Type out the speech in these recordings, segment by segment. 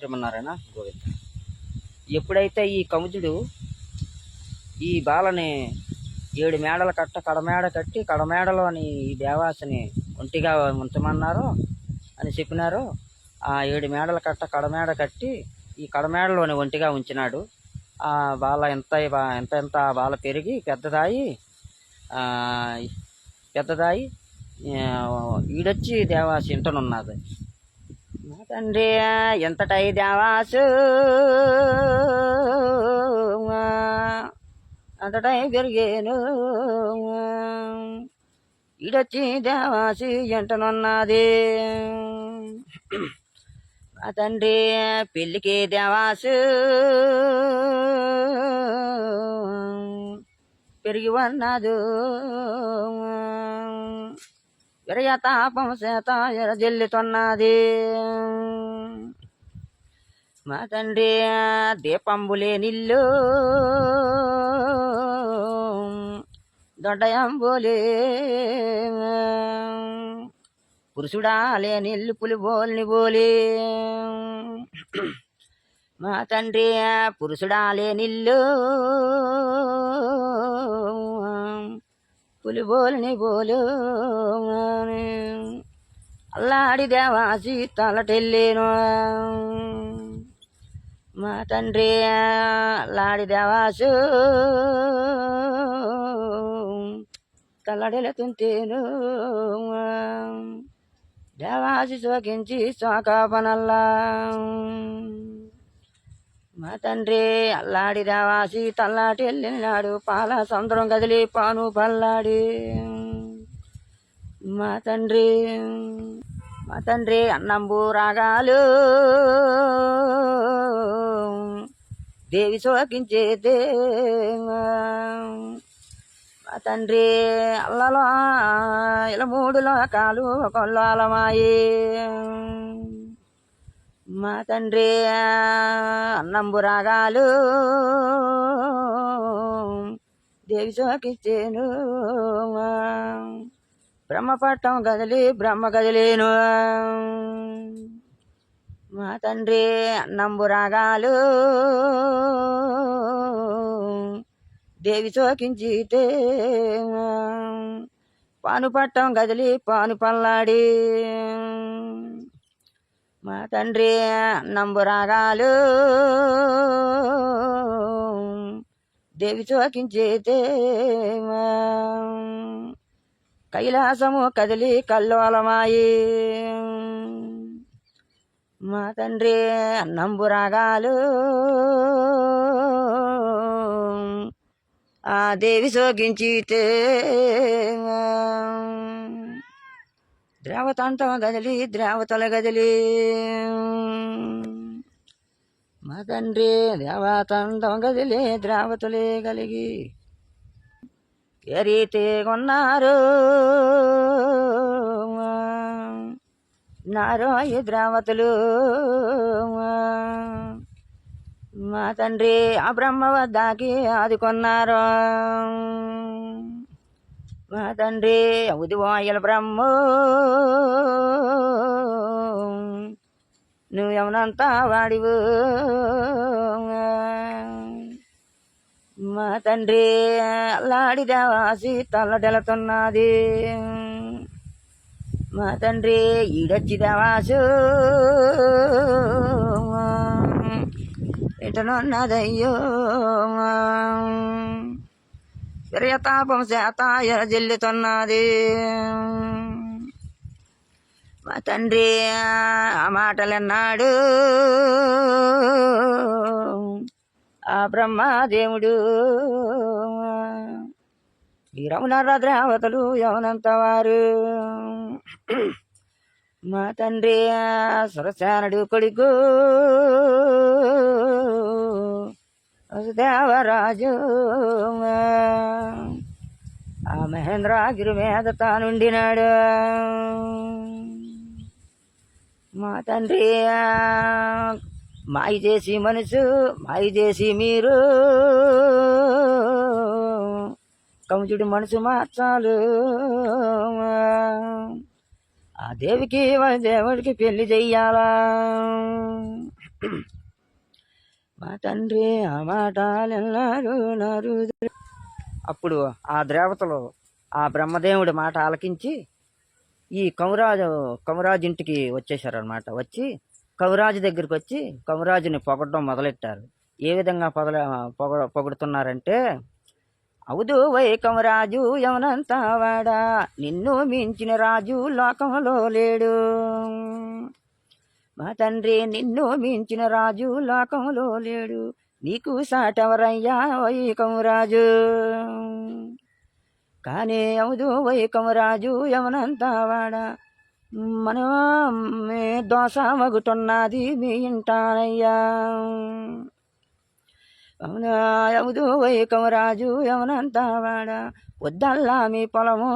శ్రీమన్నారాయణ గోవింద. ఎప్పుడైతే ఈ కముజుడు ఈ బాలని ఏడు మేడలు కట్ట కడమేడ కట్టి కడమేడలోని ఈ దేవాసని ఒంటిగా ఉంచమన్నారో అని చెప్పినారో ఆ ఏడు మేడల కట్ట కడమేడ కట్టి ఈ కడమేడలోని ఒంటిగా ఉంచినాడు. ఆ బాల ఎంత ఎంత ఎంత ఆ బాల పెరిగి పెద్దదాయి పెద్దదాయి ఈడొచ్చి దేవాసి ఇంటనున్నది. తండ్రి ఎంతటై దేవాసు అంతటై పెరిగేను ఈడొచ్చి దేవాసి ఎంటనున్నది. మా తండ్రి పెళ్ళికి దేవాసు పెరిగి ఉన్నదు విరయ చేత ఎరజల్లుతున్నది మా తండ్రి దీపంబులే నిల్లు. దొడ్డయంబులే. పురుషుడా లేనిల్లు పులి బోల్ని బోలే. మా తండ్రి పురుషుడాలే నిల్లు. పులి బోలిని బోలు అల్లాడి దేవాసి తలటెల్లేను మా తండ్రి అల్లాడి దేవాసు తల్లడెలుతుంటేను దేవాసి సోకించి సోకాపనల్లా. మా తండ్రి అల్లాడి రావాసి తల్లాటి వెళ్ళినాడు పాల సముద్రం కదిలి పాను పల్లాడి. మా తండ్రి మా తండ్రి అన్నంబు రాగాలు దేవి సోకించేదే మా తండ్రి అల్లలో ఇలా మూడు లోకాలు కొల్లాలమాయి మా తండ్రి అన్నంబు రాగాలు దేవి చోకిచ్చేను బ్రహ్మపట్టం గదిలి బ్రహ్మ గదిలేను మా తండ్రి అన్నంబు రాగాలు దేవి చోకించితే పాను పట్టం గదిలి పాను పల్లాడి. మా తండ్రి నంబురాగాలు రాగాలు దేవి చోకించేతే కైలాసము కదిలి కల్లోలమాయి. మా తండ్రి అన్నంబు రాగాలు ఆ దేవి సోకించితే ద్రావతాంతం గదిలి ద్రావతల గదిలి మా తండ్రి దేవతాంతం గదిలి ద్రావతులే కలిగి ఏ రీతి కొన్నారు నారో ఈ ద్రావతులు మా తండ్రి ఆ బ్రహ్మ వద్దకి కొన్నారు మా తండ్రి ఉదివాయల బ్రహ్మ. నువ్వెవనంతా వాడివు. మా తండ్రి అల్లాడిదేవాసి తల్లడెలతున్నది మా తండ్రి ఈడొచ్చి దేవాసు ఎటనున్నదయ్యో విరయతాపం శాతాయ జల్లుతున్నది. మా తండ్రి ఆ మాటలన్నాడు. ఆ బ్రహ్మదేవుడు. ఈ రమణ యవనంతవారు. యవనంత వారు మా తండ్రి సురసేనుడు కొడుకు. దేవరాజు. ఆ మహేంద్రగిరి మీద తానుండినాడు. మా తండ్రి మాయ చేసి మనసు మాయ చేసి మీరు. కముచుడి మనసు మార్చాలు ఆ దేవికి వాళ్ళ దేవుడికి పెళ్ళి చెయ్యాలా? మా తండ్రి ఆ మాటలెన్నారు అప్పుడు ఆ దేవతలు ఆ బ్రహ్మదేవుడి మాట ఆలకించి ఈ కౌరాజు కమరాజు ఇంటికి వచ్చేసారనమాట వచ్చి కవిరాజు దగ్గరికి వచ్చి కవిరాజుని పొగడడం మొదలెట్టారు. ఏ విధంగా పొగల పొగ పొగుడుతున్నారంటే అవుదు వై కమరాజు ఎవనంతా వాడా నిన్ను మించిన రాజు లోకంలో లేడు. మా తండ్రి నిన్ను మించిన రాజు లోకంలో లేడు. నీకు సాటెవరయ్యా వైకమురాజు కానీ అవుదు వైకమురాజు యవనంతా వాడా. మన మీ దోశ మగుతున్నది మీ ఇంటానయ్యా. అవునా అవుదు వైకమురాజు యవనంతా వాడా. పొద్దల్లా మీ పొలము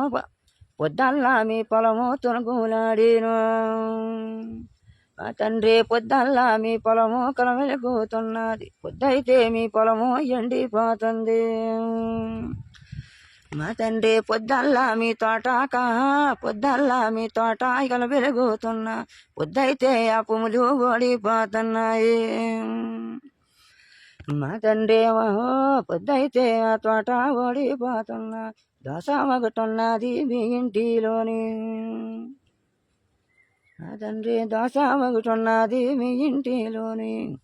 వద్దల్లా మీ పొలము తునుగులాడేను. మా తండ్రి పొద్దల్లా మీ పొలము కలమెలుగుతున్నది పొద్దైతే మీ పొలము ఎండిపోతుంది. మా తండ్రి పొద్దల్లా మీ తోట పొద్దల్లా మీ తోట ఇకలు వెలుగుతున్నా పొద్దైతే ఆ పుములు ఓడిపోతున్నాయి. మా తండ్రి ఏమో పొద్దైతే ఆ తోట ఓడిపోతున్నా దోశ ఒకటి ఉన్నది మీ ఇంటిలోని. మా తండ్రి దోస మగుటున్నది మీ ఇంటిలోని.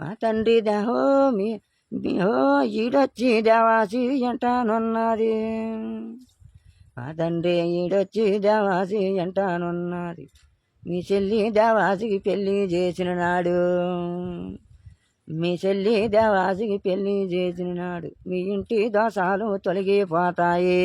మా తండ్రి దేహో మీ మీహో ఈడొచ్చి దేవాసి ఎంటానున్నది. మా తండ్రి ఈడొచ్చి దేవాసి ఎంటానున్నది. మీ చెల్లి దేవాసికి పెళ్ళి చేసిన నాడు. మీ చెల్లి దేవాసికి పెళ్ళి చేసిన నాడు మీ ఇంటి దోషాలు తొలగిపోతాయి.